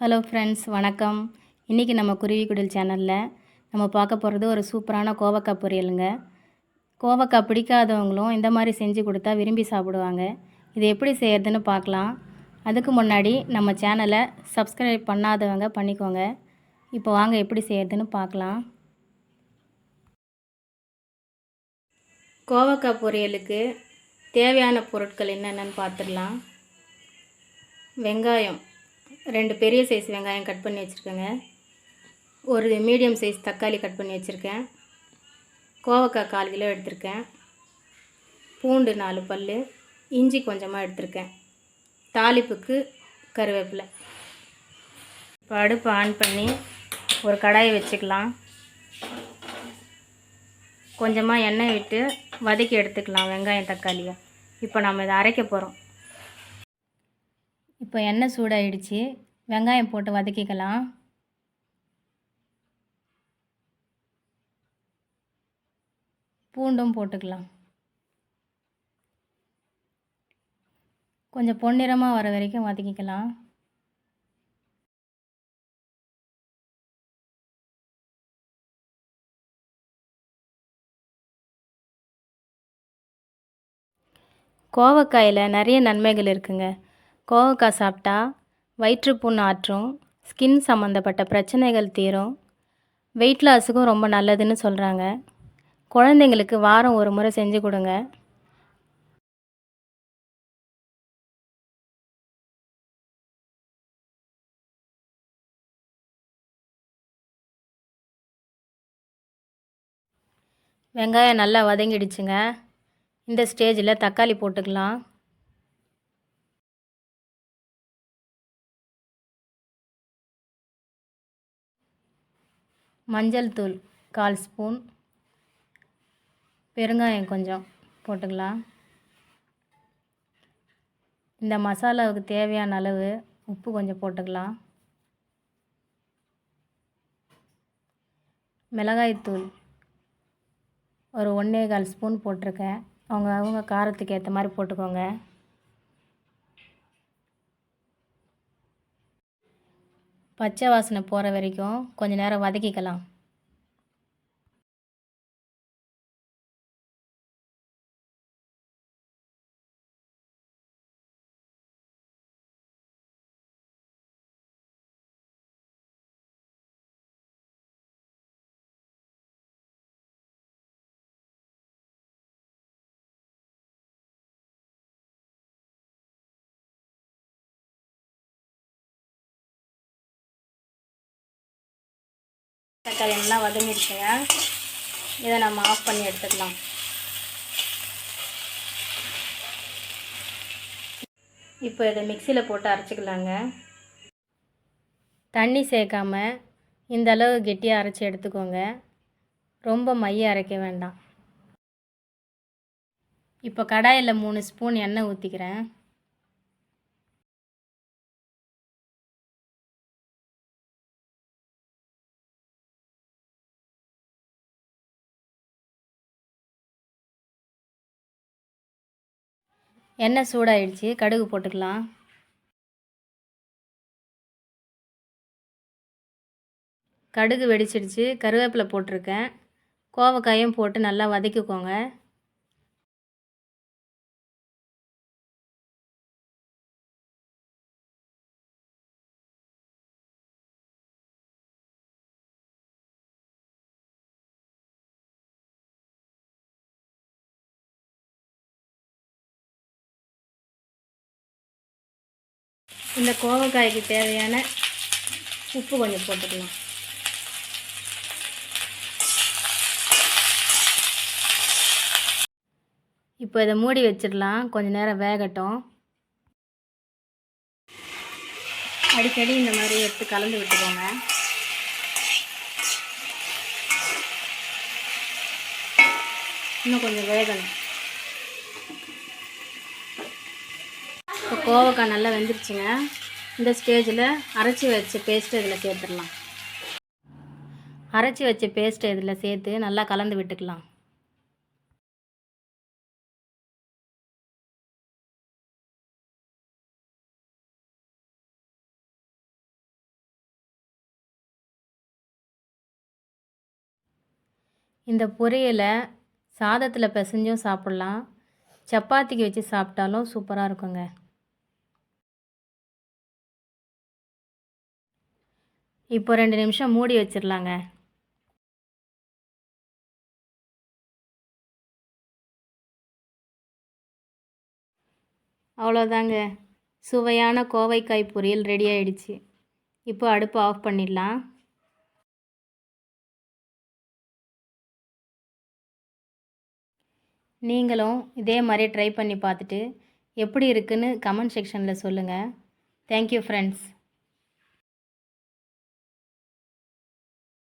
Hello friends வணக்கம். இன்றைக்கி நம்ம குருவி குடில் சேனலில் நம்ம பார்க்க போகிறது ஒரு சூப்பரான கோவக்காய் பொரியலுங்க. கோவக்காய் பிடிக்காதவங்களும் இந்த மாதிரி செஞ்சு கொடுத்தா விரும்பி சாப்பிடுவாங்க. இது எப்படி செய்யறதுன்னு பார்க்கலாம். அதுக்கு முன்னாடி நம்ம சேனலை சப்ஸ்கிரைப் பண்ணாதவங்க பண்ணிக்கோங்க. இப்போ வாங்க எப்படி செய்யறதுன்னு பார்க்கலாம். கோவக்காய் பொரியலுக்கு தேவையான பொருட்கள் என்னென்னு பார்த்துடலாம். வெங்காயம் ரெண்டு பெரிய சைஸ் வெங்காயம் கட் பண்ணி வச்சுருக்கேங்க. ஒரு மீடியம் சைஸ் தக்காளி கட் பண்ணி வச்சுருக்கேன். கோவக்காய் கால் கிலோ எடுத்திருக்கேன். பூண்டு நாலு பல் இஞ்சி கொஞ்சமாக எடுத்திருக்கேன். தாளிப்புக்கு கருவேப்பிலை. இப்போ அடுப்பு ஆன் பண்ணி ஒரு கடாயை வச்சுக்கலாம். கொஞ்சமாக எண்ணெய் விட்டு வதக்கி எடுத்துக்கலாம் வெங்காயம் தக்காளியை. இப்போ நம்ம இதை அரைக்க போகிறோம் இப்போ எண்ணெய் சூடாயிடுச்சு. வெங்காயம் போட்டு வதக்கிக்கலாம். பூண்டும் போட்டுக்கலாம். கொஞ்சம் பொன்னிறமாக வர வரைக்கும் வதக்கிக்கலாம். கோவக்காயில் நிறைய நன்மைகள் இருக்குங்க. கோவக்காய் சாப்பிட்டா வயிற்றுப்புண் ஆற்றும் ஸ்கின் சம்மந்தப்பட்ட பிரச்சனைகள் தீரும். வெயிட் லாஸுக்கும் ரொம்ப நல்லதுன்னு சொல்கிறாங்க குழந்தைங்களுக்கு வாரம் ஒரு முறை செஞ்சு கொடுங்க. வெங்காயம் நல்லா வதங்கிடுச்சுங்க. இந்த ஸ்டேஜில் தக்காளி போட்டுக்கலாம். மஞ்சள் தூள் கால் ஸ்பூன். பெருங்காயம் கொஞ்சம் போட்டுக்கலாம். இந்த மசாலாவுக்கு தேவையான அளவு உப்பு கொஞ்சம் போட்டுக்கலாம். மிளகாய்த்தூள் ஒரு ஒன்றே கால் ஸ்பூன் போட்டிருக்கேன். அவங்க அவங்க காரத்துக்கு ஏற்ற மாதிரி போட்டுக்கோங்க. பச்சை வாசனை போகிற வரைக்கும் கொஞ்சம் நேரம் வதக்கிக்கலாம். தக்காளி நல்லா வதங்கிடுச்சுங்க இதை நம்ம ஆஃப் பண்ணி எடுத்துக்கலாம். இப்போ இதை மிக்சியில் போட்டு அரைச்சிக்கலாங்க. தண்ணி சேர்க்காம இந்த அளவு கெட்டியாக அரைச்சி எடுத்துக்கோங்க. ரொம்ப மைய அரைக்க வேண்டாம். இப்போ கடாயில் மூணு ஸ்பூன் எண்ணெய் ஊற்றிக்கிறேன் எண்ணெய் சூடாயிடுச்சு கடுகு போட்டுக்கலாம். கடுகு வெடிச்சிடுச்சு கருவேப்பிலை போட்டிருக்கேன். கோவக்காயும் போட்டு நல்லா வதக்கிக்கோங்க. இந்த கோவக்காய்க்கு தேவையான உப்பு கொஞ்சம் போட்டுக்கலாம். இப்போ இதை மூடி வச்சிடலாம். கொஞ்ச நேரம் வேகட்டும். அடிக்கடி இந்த மாதிரி எடுத்து கலந்து விட்டுக்கோங்க. இன்னும் கொஞ்சம் வேகணும். கோவக்காய் நல்லா வெந்துருச்சுங்க. இந்த ஸ்டேஜில் அரைச்சி வச்ச பேஸ்ட்டு இதில் சேர்த்துடலாம். அரைச்சி வச்ச பேஸ்ட்டு இதில் சேர்த்து நல்லா கலந்து விட்டுக்கலாம். இந்த பொரியலை சாதத்தில் பிசைஞ்சும் சாப்பிட்லாம். சப்பாத்திக்கு வச்சு சாப்பிட்டாலும் சூப்பராக இருக்குங்க. இப்போ ரெண்டு நிமிஷம் மூடி வச்சிடலாங்க அவ்வளோதாங்க. சுவையான கோவைக்காய் பொரியல் ரெடி ஆயிடுச்சு. இப்போ அடுப்பு ஆஃப் பண்ணிடலாம். நீங்களும் இதே மாதிரி ட்ரை பண்ணி பார்த்துட்டு எப்படி இருக்குன்னு கமெண்ட் செக்ஷனில் சொல்லுங்கள் தேங்க்யூ ஃப்ரெண்ட்ஸ்